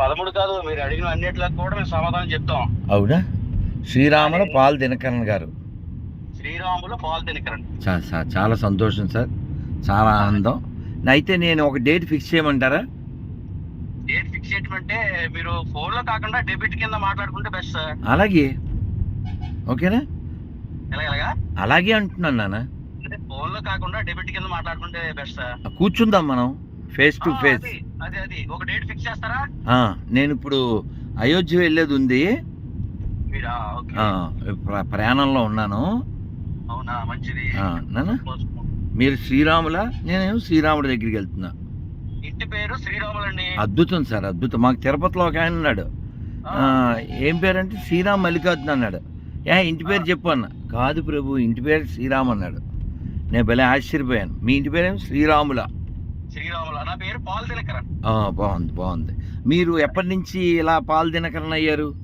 పదమూడు కాదు మీరు అడిగిన అన్నిట్లకు కూడా మేము సమాధానం చెప్తాం. అవునా? శ్రీరాముల పాల్ దినకరన్ గారు. శ్రీరాములు పాలు చా- చా- చాలా సంతోషం సార్. చాలా ఆనందం. అయితే నేను ఒక డేట్ ఫిక్స్ చేయమంటారా? డేట్ ఫిక్స్ చేయటమంటే మీరు ఫోన్లో కాకుండా డెబిట్ కింద మాట్లాడుకుంటే బెస్ట్ సార్. అలాగే. ఓకేనా? అలాగే అంటున్నాను నాన్న. అంటే ఫోన్లో కాకుండా డెబిట్ కింద మాట్లాడుకుంటే బెస్ట్ సార్. కూర్చుందాం మనం. ఫేస్ టు ఫేస్ అది ఒక డేట్ ఫిక్స్ చేస్తారా? నేను ఇప్పుడు అయోధ్య వెళ్ళేది ఉంది. ప్రయాణంలో ఉన్నాను. అవునా? మంచిది. మీరు శ్రీరాముల? నేనేమో శ్రీరాముడి దగ్గరికి వెళ్తున్నా. ఇంటి పేరు శ్రీరాములండి. అద్భుతం సార్ అద్భుతం. మాకు తిరుపతిలో ఒక ఆయన ఉన్నాడు. ఏం పేరంటే శ్రీరామ్ మల్లికార్జున అన్నాడు. ఏ ఇంటి పేరు చెప్పు అన్న. కాదు ప్రభు ఇంటి పేరు శ్రీరామ్ అన్నాడు. నేను భలే ఆశ్చర్యపోయాను. మీ ఇంటి పేరేం? శ్రీరాముల. శ్రీరాములు. నా పేరు పాల్ దినకరన్. ఆ, బాగుంది బాగుంది. మీరు ఎప్పటి నుంచి ఇలా పాలు దినకరణ అయ్యారు?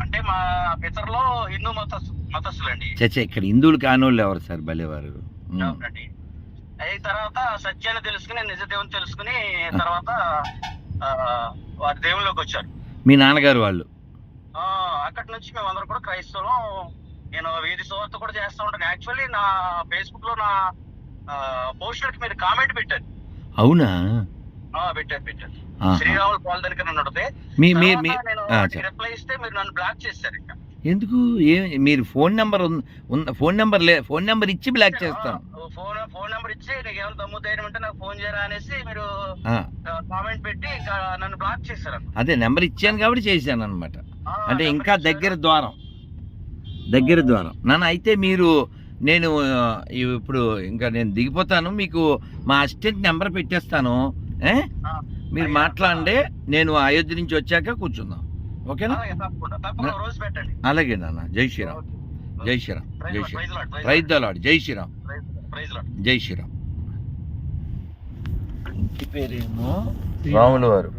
అంటే మా పితరులో హిందూ మత మతస్థులండి చచ్చా ఇక్కడ హిందువులు కానోళ్ళు ఎవరు సార్ భలేవారు. అవునండి. అయిన తర్వాత సత్యాన్ని తెలుసుకుని నిజ దేవుని తెలుసుకుని తర్వాత వారి దేవుళ్ళలోకి వచ్చారు. మీ నాన్నగారు వాళ్ళు? అక్కడి నుంచి మేము అందరం కూడా క్రైస్తవం నేను వీధి సువార్త కూడా చేస్తూ ఉంటాను. యాక్చువల్లీ నా ఫేస్బుక్లో నా పోస్టర్ మీరు కామెంట్ పెట్టారు. అవునా? ఆ, పెట్టారు పెట్టారు. శ్రీరాములు దగ్గర మీ మీ మీ నేను ఆ, చెప్ప- రిప్లై ఇస్తే మీరు నన్ను బ్లాక్ ఇంకా. ఎందుకు? ఏ మీరు ఫోన్ నెంబర్ ఉన్న ఫోన్ నెంబర్ లే ఫోన్ నెంబర్ ఇచ్చి బ్లాక్ చేస్తాను ఫోన్ ఫోన్ నెంబర్ ఇచ్చి నీకు ఏమైనా దమ్ము ధైర్యం ఉంటే నాకు ఫోన్ చేయరా అనేసి మీరు కామెంట్ పెట్టి ఇంకా నన్ను బ్లాక్ చేశారు అదే నెంబర్ ఇచ్చాను కాబట్టి చేశాను అనమాట అంటే ఇంకా. దగ్గర ద్వారం. దగ్గర ద్వారం. నాన్న అయితే మీరు నేను ఇప్పుడు ఇంకా నేను దిగిపోతాను. మీకు మా అసిస్టెంట్ నెంబర్ పెట్టేస్తాను. మీరు. మాట్లాడండి. నేను అయోధ్య నుంచి వచ్చాక కూర్చుందాం. ఓకేనా? అలాగే, తప్పకుండా తప్పకుండా ఒక రోజు పెట్టండి. అలాగే నాన్న. జై శ్రీరామ్. జై శ్రీరామ్. ప్రైజ్ జై lord, Shriram. Praise the lord జై శ్రీరామ్. జై శ్రీరామ్. ఇంటి పేరేమో రాముల వారు